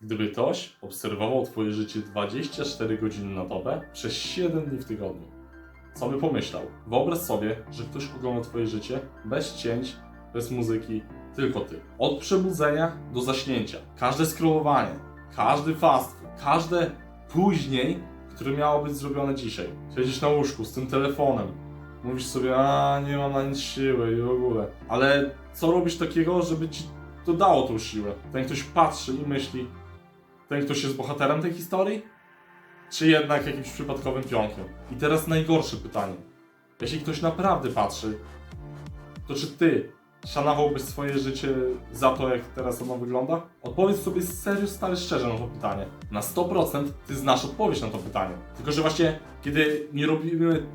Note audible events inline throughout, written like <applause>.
Gdyby ktoś obserwował Twoje życie 24 godziny na dobę przez 7 dni w tygodniu, co by pomyślał? Wyobraź sobie, że ktoś ogląda Twoje życie bez cięć, bez muzyki, tylko Ty. Od przebudzenia do zaśnięcia. Każde scrollowanie, każdy fast każde później, które miało być zrobione dzisiaj. Siedzisz na łóżku z tym telefonem, mówisz sobie, a nie mam na nic siły i w ogóle. Ale co robisz takiego, żeby ci to dało tą siłę? Ten ktoś patrzy i myśli, ten ktoś jest bohaterem tej historii? Czy jednak jakimś przypadkowym pionkiem? I teraz najgorsze pytanie. Jeśli ktoś naprawdę patrzy, to czy ty szanowałbyś swoje życie za to, jak teraz ono wygląda? Odpowiedz sobie serio, stary, szczerze na to pytanie. Na 100% ty znasz odpowiedź na to pytanie. Tylko, że właśnie, kiedy nie robimy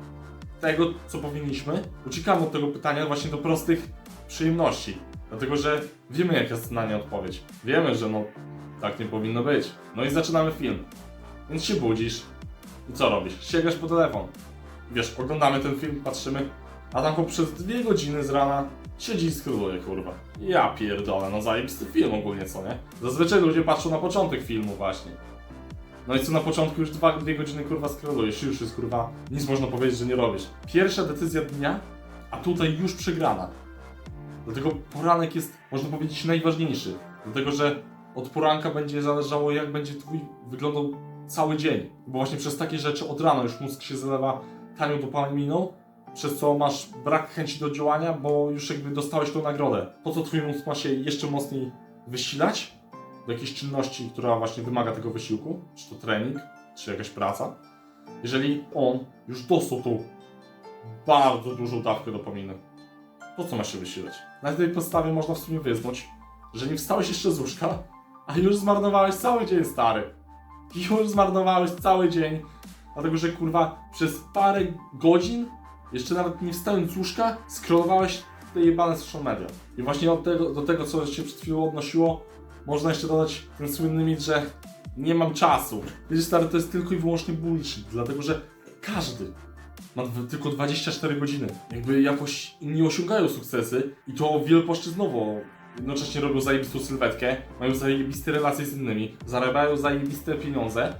tego, co powinniśmy, uciekamy od tego pytania właśnie do prostych przyjemności. Dlatego, że wiemy, jaka jest na nie odpowiedź. Wiemy, że no, tak nie powinno być. No i zaczynamy film. Więc się budzisz. I co robisz? Sięgasz po telefon. Wiesz, oglądamy ten film, patrzymy, a tam przez dwie godziny z rana siedzi i skróluje, kurwa. Ja pierdolę, no zajebisty film ogólnie, co nie? Zazwyczaj ludzie patrzą na początek filmu właśnie. No i co na początku już dwa, dwie godziny kurwa skrolujesz, już jest kurwa, nic można powiedzieć, że nie robisz. Pierwsza decyzja dnia, a tutaj już przegrana. Dlatego poranek jest, można powiedzieć, najważniejszy. Dlatego, że od poranka będzie zależało, jak będzie twój wyglądał cały dzień. Bo właśnie przez takie rzeczy od rana już mózg się zalewa tanią dopaminą, przez co masz brak chęci do działania, bo już jakby dostałeś tą nagrodę. Po co twój mózg ma się jeszcze mocniej wysilać do jakiejś czynności, która właśnie wymaga tego wysiłku, czy to trening, czy jakaś praca, jeżeli on już dostał tą bardzo dużą dawkę dopaminy. Po co masz się wysilać? Na tej podstawie można w sumie wyznać, że nie wstałeś jeszcze z łóżka, a już zmarnowałeś cały dzień, stary. Już zmarnowałeś cały dzień, dlatego że kurwa przez parę godzin, jeszcze nawet nie wstając z łóżka, scrollowałeś te jebane social media. I właśnie od tego, do tego, co się przed chwilą odnosiło, można jeszcze dodać ten słynny mit, że nie mam czasu. Wiesz, stary, to jest tylko i wyłącznie bullshit, dlatego że każdy ma tylko 24 godziny. Jakby jakoś inni osiągają sukcesy i to wielopłaszczyznowo. Jednocześnie robią zajebistą sylwetkę, mają zajebiste relacje z innymi, zarabiają zajebiste pieniądze.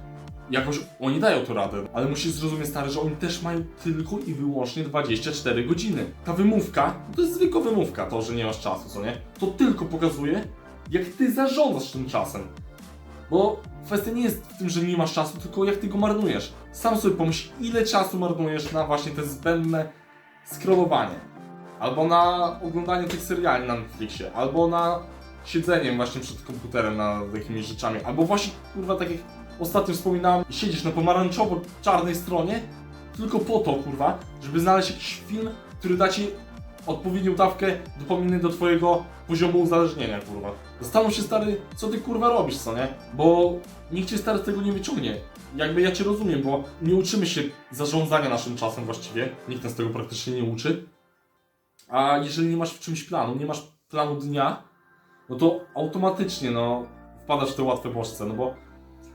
Jakoś oni dają to radę, ale musisz zrozumieć stary, że oni też mają tylko i wyłącznie 24 godziny. Ta wymówka, to jest zwykła wymówka, to, że nie masz czasu, co nie? To tylko pokazuje, jak ty zarządzasz tym czasem. Bo kwestia nie jest w tym, że nie masz czasu, tylko jak ty go marnujesz. Sam sobie pomyśl, ile czasu marnujesz na właśnie te zbędne scrollowanie. Albo na oglądanie tych seriali na Netflixie, albo na siedzenie właśnie przed komputerem nad jakimiś rzeczami, albo właśnie, kurwa, tak jak ostatnio wspominałem, siedzisz na pomarańczowo-czarnej stronie tylko po to, kurwa, żeby znaleźć jakiś film, który da ci odpowiednią dawkę dopaminy do twojego poziomu uzależnienia, kurwa. Zastanów się, stary, co ty, kurwa, robisz, co nie? Bo nikt cię, stary, z tego nie wyciągnie. Jakby ja cię rozumiem, bo nie uczymy się zarządzania naszym czasem właściwie. Nikt nas tego praktycznie nie uczy. A jeżeli nie masz w czymś planu, nie masz planu dnia, no to automatycznie, no, wpadasz w te łatwe bodźce, no bo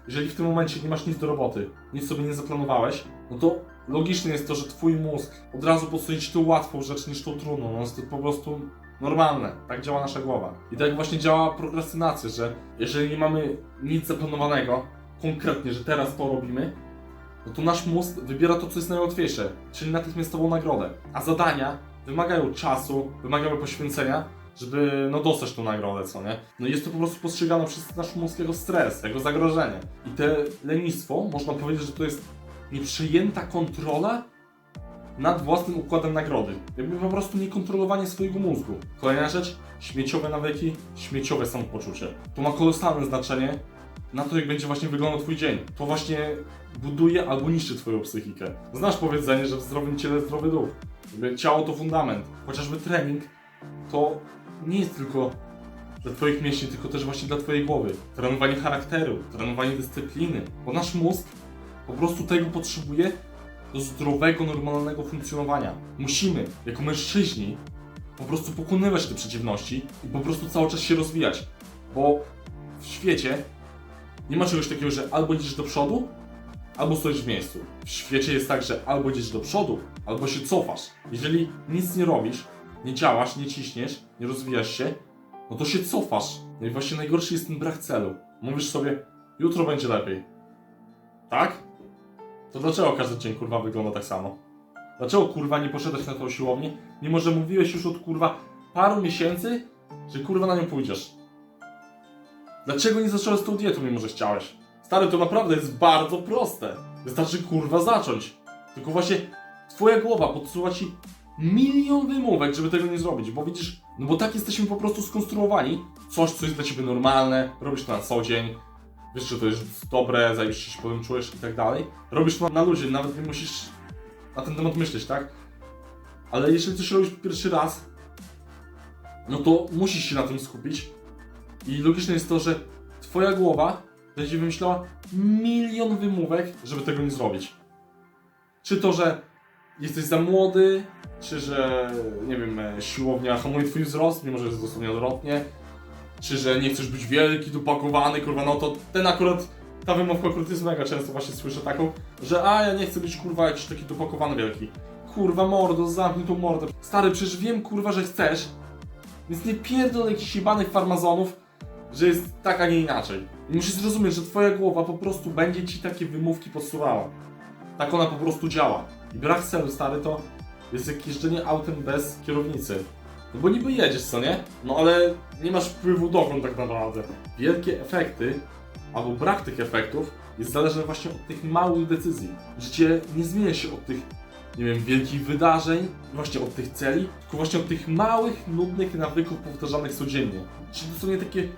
jeżeli w tym momencie nie masz nic do roboty, nic sobie nie zaplanowałeś, no to logiczne jest to, że twój mózg od razu podsunie ci tą łatwą rzecz niż tą trudną. No jest to po prostu normalne. Tak działa nasza głowa. I tak właśnie działa prokrastynacja, że jeżeli nie mamy nic zaplanowanego, konkretnie, że teraz to robimy, no to nasz mózg wybiera to, co jest najłatwiejsze, czyli natychmiastową nagrodę. A zadania wymagają czasu, wymagają poświęcenia, żeby no dostać tą nagrodę, co nie? No jest to po prostu postrzegane przez nasz mózg jako stres, jako zagrożenie. I te lenistwo, można powiedzieć, że to jest nieprzejęta kontrola nad własnym układem nagrody. Jakby po prostu niekontrolowanie swojego mózgu. Kolejna rzecz, śmieciowe nawyki, śmieciowe samopoczucie. To ma kolosalne znaczenie na to, jak będzie właśnie wyglądał twój dzień. To właśnie buduje albo niszczy twoją psychikę. Znasz powiedzenie, że w zdrowym ciele zdrowy duch. Ciało to fundament. Chociażby trening to nie jest tylko dla twoich mięśni, tylko też właśnie dla twojej głowy. Trenowanie charakteru, trenowanie dyscypliny. Bo nasz mózg po prostu tego potrzebuje do zdrowego, normalnego funkcjonowania. Musimy, jako mężczyźni, po prostu pokonywać te przeciwności i po prostu cały czas się rozwijać. Bo w świecie nie ma czegoś takiego, że albo idziesz do przodu, albo stoisz w miejscu. W świecie jest tak, że albo idziesz do przodu, albo się cofasz. Jeżeli nic nie robisz, nie działasz, nie ciśniesz, nie rozwijasz się, no to się cofasz. No i właśnie najgorszy jest ten brak celu. Mówisz sobie, jutro będzie lepiej. Tak? To dlaczego każdy dzień kurwa wygląda tak samo? Dlaczego kurwa nie poszedłeś na tą siłownię, mimo że mówiłeś już od kurwa paru miesięcy, że kurwa na nią pójdziesz? Dlaczego nie zacząłeś z tą dietą, mimo że chciałeś? Stary, to naprawdę jest bardzo proste. Wystarczy kurwa zacząć. Tylko właśnie twoja głowa podsuwa ci milion wymówek, żeby tego nie zrobić, bo widzisz, no bo tak jesteśmy po prostu skonstruowani. Coś, co jest dla ciebie normalne, robisz to na co dzień, wiesz, że to jest dobre, zajebiście się potem czujesz i tak dalej. Robisz to na luzie, nawet nie musisz na ten temat myśleć, tak? Ale jeżeli coś robisz pierwszy raz, no to musisz się na tym skupić. I logiczne jest to, że twoja głowa będzie wymyślała milion wymówek, żeby tego nie zrobić. Czy to, że jesteś za młody, czy że, nie wiem, e, siłownia hamuje twój wzrost, mimo że jest dosłownie odwrotnie, czy że nie chcesz być wielki, dopakowany, kurwa, no to ten akurat, ta wymówka akurat jest mega często właśnie słyszę taką, że a, ja nie chcę być, kurwa, jakiś taki dopakowany wielki. Kurwa, mordo, zamknij tą mordę. Stary, przecież wiem, kurwa, że chcesz, więc nie pierdol jakichś jebanych farmazonów, że jest tak, a nie inaczej. Musisz zrozumieć, że twoja głowa po prostu będzie ci takie wymówki podsuwała. Tak ona po prostu działa. I brak celu, stary, to jest jak jeżdżenie autem bez kierownicy. No bo niby jedziesz, co nie? No ale nie masz wpływu dokąd tak naprawdę. Wielkie efekty, albo brak tych efektów, jest zależny właśnie od tych małych decyzji. Życie nie zmienia się od tych, nie wiem, wielkich wydarzeń, właśnie od tych celi, tylko właśnie od tych małych, nudnych nawyków powtarzanych codziennie. Czyli dosłownie takie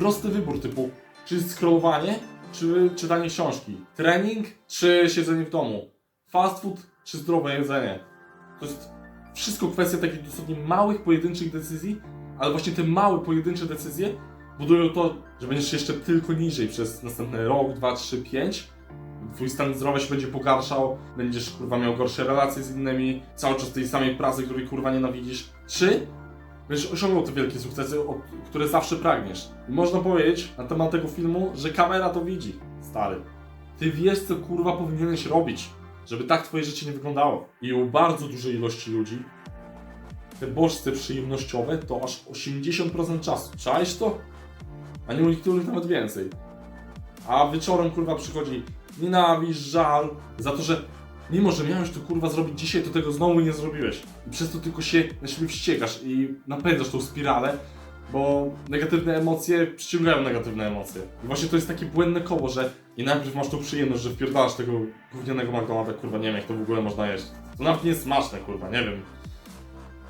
prosty wybór typu, czy scrollowanie, czy czytanie książki, trening, czy siedzenie w domu, fast food, czy zdrowe jedzenie. To jest wszystko kwestia takich dosłownie małych, pojedynczych decyzji, ale właśnie te małe, pojedyncze decyzje budują to, że będziesz jeszcze tylko niżej przez następny rok, dwa, trzy, pięć. Twój stan zdrowia się będzie pogarszał, będziesz kurwa miał gorsze relacje z innymi, cały czas tej samej pracy, której kurwa nienawidzisz. Trzy, będziesz osiągnął te wielkie sukcesy, które zawsze pragniesz. I można powiedzieć na temat tego filmu, że kamera to widzi, stary. Ty wiesz, co kurwa powinieneś robić, żeby tak twoje życie nie wyglądało. I u bardzo dużej ilości ludzi te bodźce przyjemnościowe to aż 80% czasu. Czaisz to? A nie u niektórych nawet więcej. A wieczorem kurwa przychodzi nienawiść, żal za to, że mimo, że miałeś to kurwa zrobić dzisiaj, to tego znowu nie zrobiłeś. I przez to tylko się na siebie wściekasz i napędzasz tą spiralę, bo negatywne emocje przyciągają negatywne emocje. I właśnie to jest takie błędne koło, że i najpierw masz tą przyjemność, że wpierdalasz tego gównianego McDonalda, kurwa, nie wiem jak to w ogóle można jeść. To nawet nie jest smaczne, kurwa, nie wiem.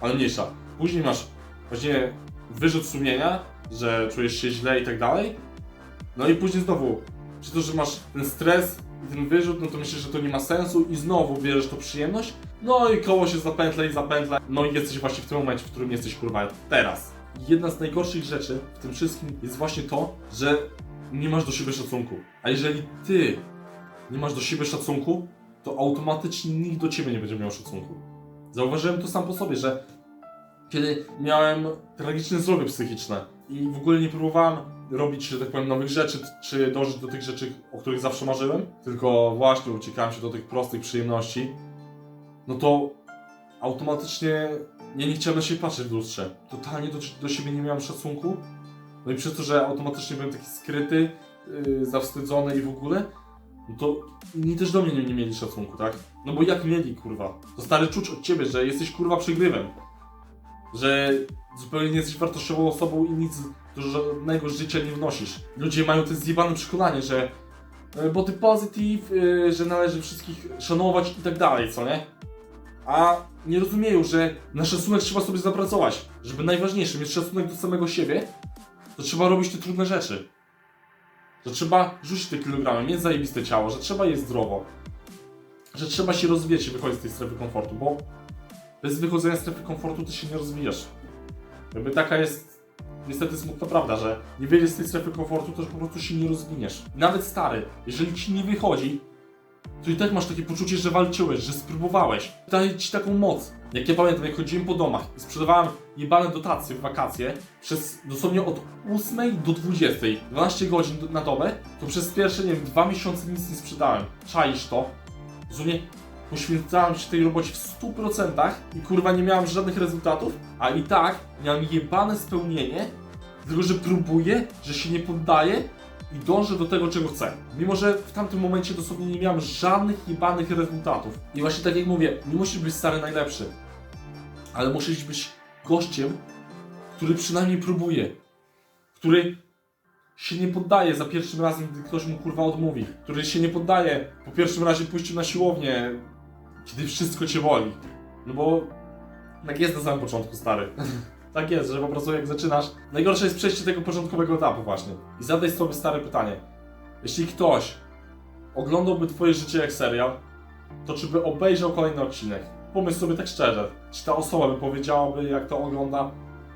Ale mniejsza. Później masz właśnie wyrzut sumienia, że czujesz się źle i tak dalej. No i później znowu, czy to, że masz ten stres ten wyrzut, no to myślisz, że to nie ma sensu i znowu bierzesz to przyjemność. No i koło się zapętla i zapętla. No i jesteś właśnie w tym momencie, w którym jesteś kurwa teraz. Jedna z najgorszych rzeczy w tym wszystkim jest właśnie to, że nie masz do siebie szacunku. A jeżeli ty nie masz do siebie szacunku, to automatycznie nikt do ciebie nie będzie miał szacunku. Zauważyłem to sam po sobie, że kiedy miałem tragiczne zdrowie psychiczne i w ogóle nie próbowałem robić, że tak powiem, nowych rzeczy, czy dążyć do tych rzeczy, o których zawsze marzyłem, tylko właśnie uciekałem się do tych prostych przyjemności, no to automatycznie ja nie chciałem na siebie patrzeć w lustrze. Totalnie do, do siebie nie miałem szacunku. No i przez to, że automatycznie byłem taki skryty, yy, zawstydzony i w ogóle, no to inni też do mnie nie, nie mieli szacunku, tak? No bo jak mieli, kurwa? To stary czuć od ciebie, że jesteś kurwa przegrywem. Że zupełnie nie jesteś wartościową osobą i nic do żadnego życia nie wnosisz. Ludzie mają to zjebane przekonanie, że e, body positive, że należy wszystkich szanować i tak dalej, co nie? A nie rozumieją, że na szacunek trzeba sobie zapracować. Żeby najważniejszym jest szacunek do samego siebie, to trzeba robić te trudne rzeczy. Że trzeba rzucić te kilogramy, mieć zajebiste ciało, że trzeba jeść zdrowo. Że trzeba się rozwijać i wychodzić z tej strefy komfortu, bo bez wychodzenia z strefy komfortu ty się nie rozwijasz. Jakby taka jest niestety smutna prawda, że nie wyjdziesz z tej strefy komfortu, to po prostu się nie rozwiniesz. Nawet stary, jeżeli ci nie wychodzi, to i tak masz takie poczucie, że walczyłeś, że spróbowałeś. Daje ci taką moc. Jak ja pamiętam, jak chodziłem po domach i sprzedawałem jebane dotacje w wakacje, przez dosłownie od 8 do 20, 12 godzin na dobę, to przez pierwsze, nie wiem, dwa miesiące nic nie sprzedałem. Czaisz to? Dosłownie poświęcałem się tej robocie w 100% i kurwa nie miałem żadnych rezultatów, a i tak miałem jebane spełnienie, Dlatego, że próbuje, że się nie poddaje i dąży do tego, czego chce. Mimo, że w tamtym momencie dosłownie nie miałem żadnych jebanych rezultatów. I właśnie tak jak mówię, nie musisz być stary najlepszy, ale musisz być gościem, który przynajmniej próbuje, który się nie poddaje za pierwszym razem, gdy ktoś mu kurwa odmówi, który się nie poddaje po pierwszym razie pójściu na siłownię, kiedy wszystko cię boli. No bo tak jest na samym początku, stary. <laughs> tak jest, że po prostu jak zaczynasz, najgorsze jest przejście tego początkowego etapu właśnie. I zadaj sobie stare pytanie. Jeśli ktoś oglądałby twoje życie jak serial, to czy by obejrzał kolejny odcinek? Pomyśl sobie tak szczerze, czy ta osoba by powiedziałaby, jak to ogląda,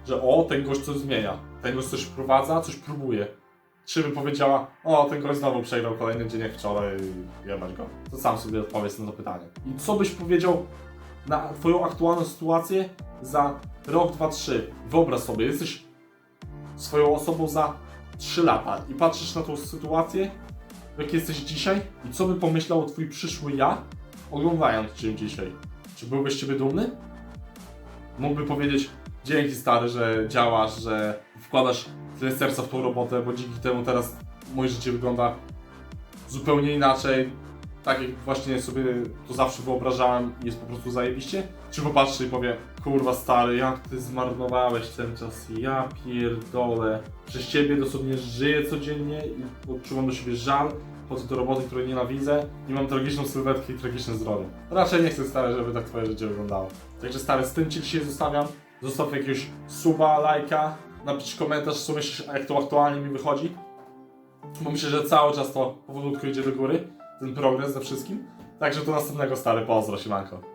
że o, ten gość coś zmienia, ten gość coś wprowadza, coś próbuje. Czy by powiedziała, o, ten gość znowu przegrał kolejny dzień jak wczoraj, jebać go. To sam sobie odpowiedz na to pytanie. I co byś powiedział na twoją aktualną sytuację za rok, dwa, trzy? Wyobraź sobie, jesteś swoją osobą za 3 lata i patrzysz na tą sytuację, jakiej jesteś dzisiaj i co by pomyślał twój przyszły ja, oglądając cię dzisiaj? Czy byłbyś ciebie dumny? Mógłby powiedzieć, dzięki stary, że działasz, że wkładasz tyle serca w tą robotę, bo dzięki temu teraz moje życie wygląda zupełnie inaczej, tak jak właśnie sobie to zawsze wyobrażałem jest po prostu zajebiście? Czy popatrzy i powie, kurwa stary, jak ty zmarnowałeś ten czas, ja pierdolę, przez ciebie dosłownie żyję codziennie i odczuwam do siebie żal, chodzę do roboty, której nienawidzę i mam tragiczną sylwetkę i tragiczne zdrowie. Raczej nie chcę stary, żeby tak twoje życie wyglądało. Także stary, z tym ci dzisiaj zostawiam. Zostaw jakiegoś suba, lajka, napisz komentarz, co myślisz, jak to aktualnie mi wychodzi. Bo myślę, że cały czas to powolutku idzie do góry, ten progres ze wszystkim. Także do następnego stary, pozdro, siemanko.